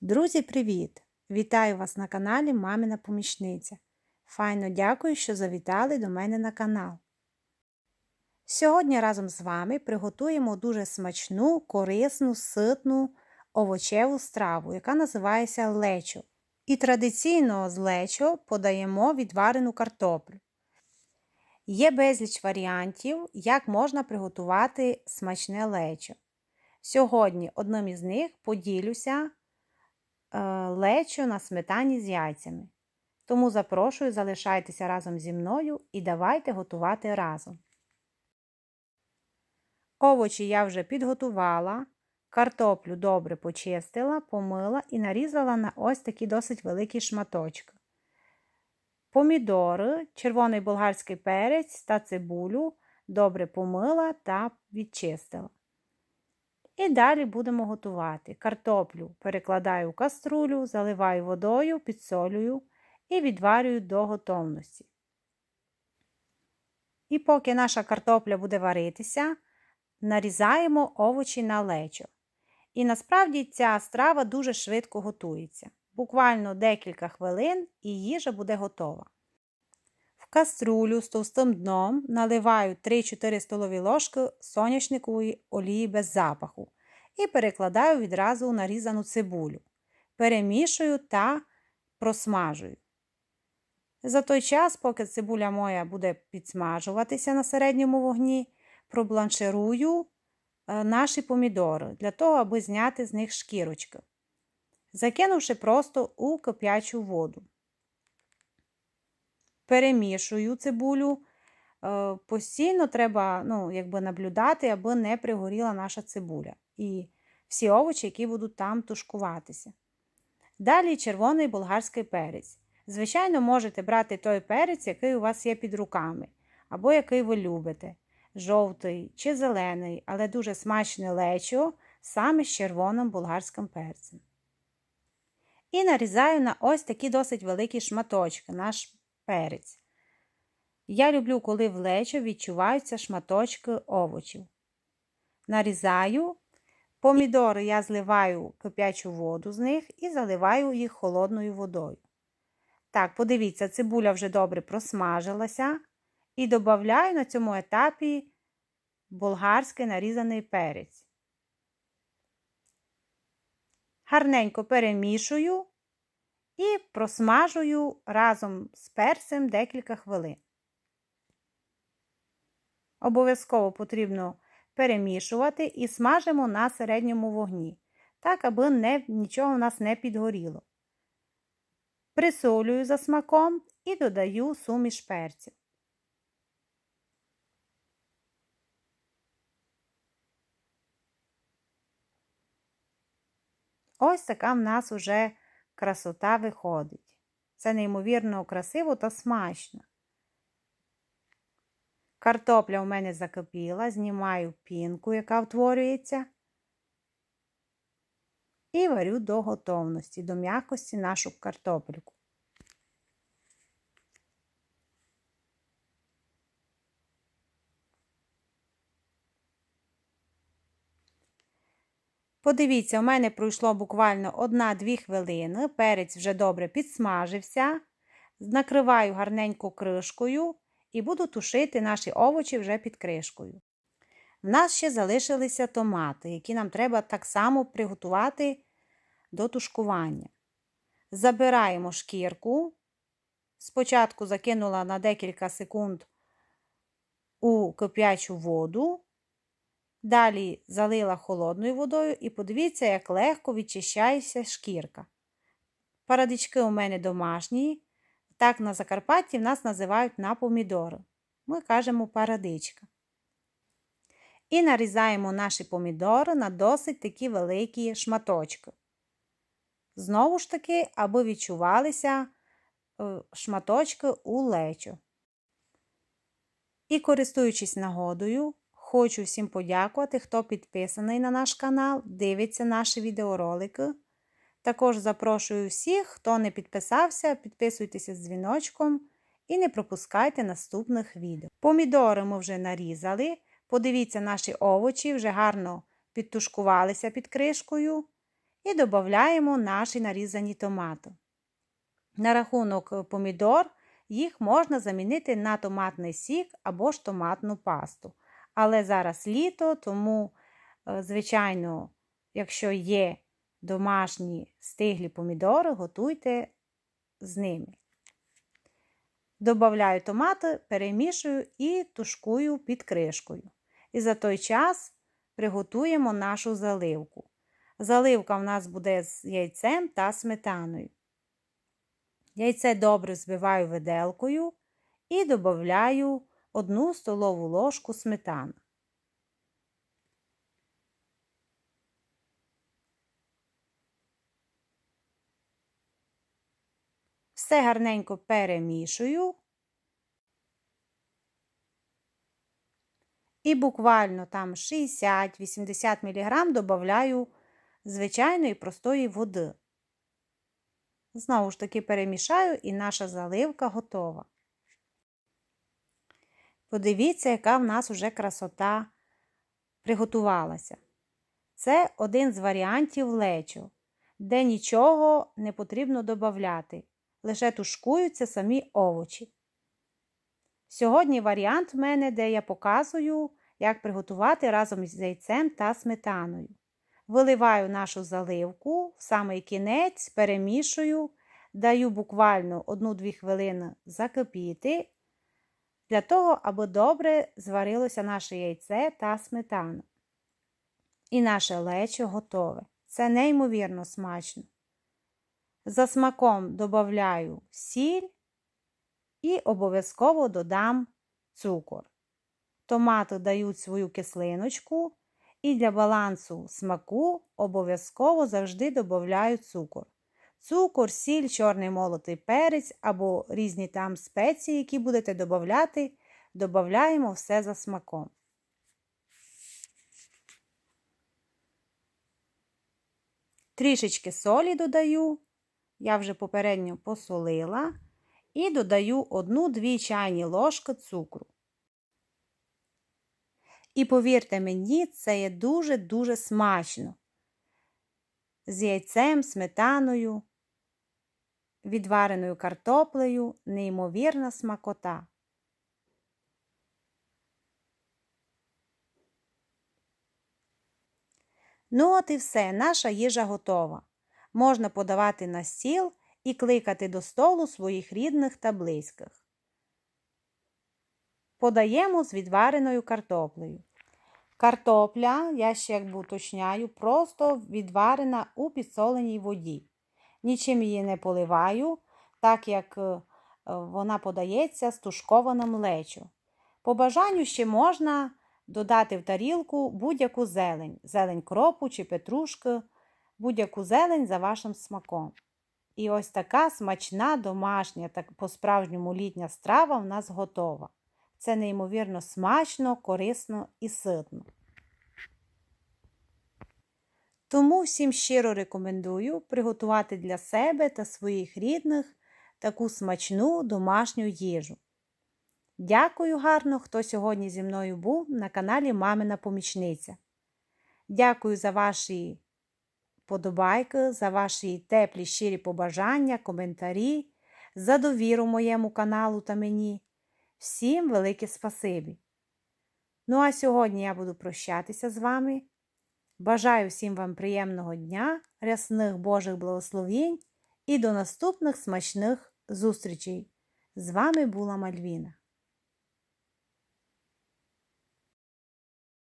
Друзі, привіт! Вітаю вас на каналі Мамина Помічниця. Файно дякую, що завітали до мене на канал. Сьогодні разом з вами приготуємо дуже смачну, корисну, ситну овочеву страву, яка називається лечо. І традиційно з лечо подаємо відварену картоплю. Є безліч варіантів, як можна приготувати смачне лечо. Сьогодні одним із них поділюся лечо на сметані з яйцями. Тому запрошую, залишайтеся разом зі мною і давайте готувати разом. Овочі я вже підготувала, картоплю добре почистила, помила і нарізала на ось такі досить великі шматочки. Помідори, червоний болгарський перець та цибулю добре помила та відчистила. І далі будемо готувати. Картоплю перекладаю в каструлю, заливаю водою, підсолюю і відварюю до готовності. І поки наша картопля буде варитися, нарізаємо овочі на лечо. І насправді ця страва дуже швидко готується. Буквально декілька хвилин і їжа буде готова. В каструлю з товстим дном наливаю 3-4 столові ложки соняшникової олії без запаху і перекладаю відразу у нарізану цибулю. Перемішую та просмажую. За той час, поки цибуля моя буде підсмажуватися на середньому вогні, пробланширую наші помідори для того, аби зняти з них шкірочки, закинувши просто у кип'ячу воду. Перемішую цибулю. Постійно треба ну, якби наблюдати, аби не пригоріла наша цибуля і всі овочі, які будуть там тушкуватися. Далі червоний болгарський перець. Звичайно, можете брати той перець, який у вас є під руками, або який ви любите жовтий чи зелений, але дуже смачне лечо саме з червоним болгарським перцем. І нарізаю на ось такі досить великі шматочки наш перець. Я люблю, коли в лечо відчуваються шматочки овочів. Нарізаю, помідори я зливаю кип'ячу воду з них і заливаю їх холодною водою. Так, подивіться, цибуля вже добре просмажилася, і додаю на цьому етапі болгарський нарізаний перець. Гарненько перемішую і просмажую разом з перцем декілька хвилин. Обов'язково потрібно перемішувати і смажимо на середньому вогні, так, аби не, нічого в нас не підгоріло. Присолюю за смаком і додаю суміш перців. Ось така в нас уже красота виходить. Це неймовірно красиво та смачно. Картопля у мене закипіла, знімаю пінку, яка утворюється, і варю до готовності, до м'якості нашу картопельку. Подивіться, у мене пройшло буквально 1-2 хвилини, перець вже добре підсмажився, накриваю гарненько кришкою і буду тушити наші овочі вже під кришкою. В нас ще залишилися томати, які нам треба так само приготувати до тушкування. Забираємо шкірку. Спочатку закинула на декілька секунд у кип'ячу воду. Далі залила холодною водою і подивіться, як легко відчищається шкірка. Парадички у мене домашні. Так на Закарпатті в нас називають на помідори. Ми кажемо парадичка. І нарізаємо наші помідори на досить такі великі шматочки. Знову ж таки, аби відчувалися е, шматочки у лечо. І користуючись нагодою, Хочу всім подякувати, хто підписаний на наш канал, дивиться наші відеоролики. Також запрошую всіх, хто не підписався, підписуйтеся з дзвіночком і не пропускайте наступних відео. Помідори ми вже нарізали. Подивіться, наші овочі вже гарно підтушкувалися під кришкою. і додаємо наші нарізані томати. На рахунок помідор їх можна замінити на томатний сік або ж томатну пасту. Але зараз літо, тому, е, звичайно, якщо є домашні стиглі помідори, готуйте з ними. Добавляю томати, перемішую і тушкую під кришкою. І за той час приготуємо нашу заливку. Заливка в нас буде з яйцем та сметаною. Яйце добре збиваю виделкою і додаю 1 столову ложку сметани. Все гарненько перемішую. І буквально там 60-80 мг додаю звичайної простої води. Знову ж таки перемішаю і наша заливка готова. Подивіться, яка в нас уже красота приготувалася. Це один з варіантів лечо, де нічого не потрібно додати, лише тушкуються самі овочі. Сьогодні варіант в мене, де я показую, як приготувати разом з яйцем та сметаною. Виливаю нашу заливку в самий кінець, перемішую, даю буквально 1-2 хвилини закипіти, для того, аби добре зварилося наше яйце та сметана. І наше лечо готове. Це неймовірно смачно. За смаком додаю сіль і обов'язково додам цукор. Томати дають свою кислиночку. І для балансу смаку обов'язково завжди додаю цукор. Цукор, сіль, чорний молотий перець або різні там спеції, які будете додати, додаємо все за смаком. Трішечки солі додаю, я вже попередньо посолила, і додаю 1-2 чайні ложки цукру. І повірте мені, це є дуже-дуже смачно. З яйцем, сметаною, відвареною картоплею, неймовірна смакота. Ну, от і все, наша їжа готова. Можна подавати на стіл і кликати до столу своїх рідних та близьких. Подаємо з відвареною картоплею. Картопля, я ще якби уточняю, просто відварена у підсоленій воді. Нічим її не поливаю, так як е, вона подається з тушкованим лечо. По бажанню ще можна додати в тарілку будь-яку зелень, зелень кропу чи петрушки, будь-яку зелень за вашим смаком. І ось така смачна домашня, так по-справжньому літня страва в нас готова. Це неймовірно смачно, корисно і ситно. Тому всім щиро рекомендую приготувати для себе та своїх рідних таку смачну домашню їжу. Дякую гарно, хто сьогодні зі мною був на каналі Мамина Помічниця. Дякую за ваші подобайки, за ваші теплі щирі побажання, коментарі, за довіру моєму каналу та мені. Всім велике спасибі! Ну, а сьогодні я буду прощатися з вами. Бажаю всім вам приємного дня, рясних Божих благословень і до наступних смачних зустрічей! З вами була Мальвіна.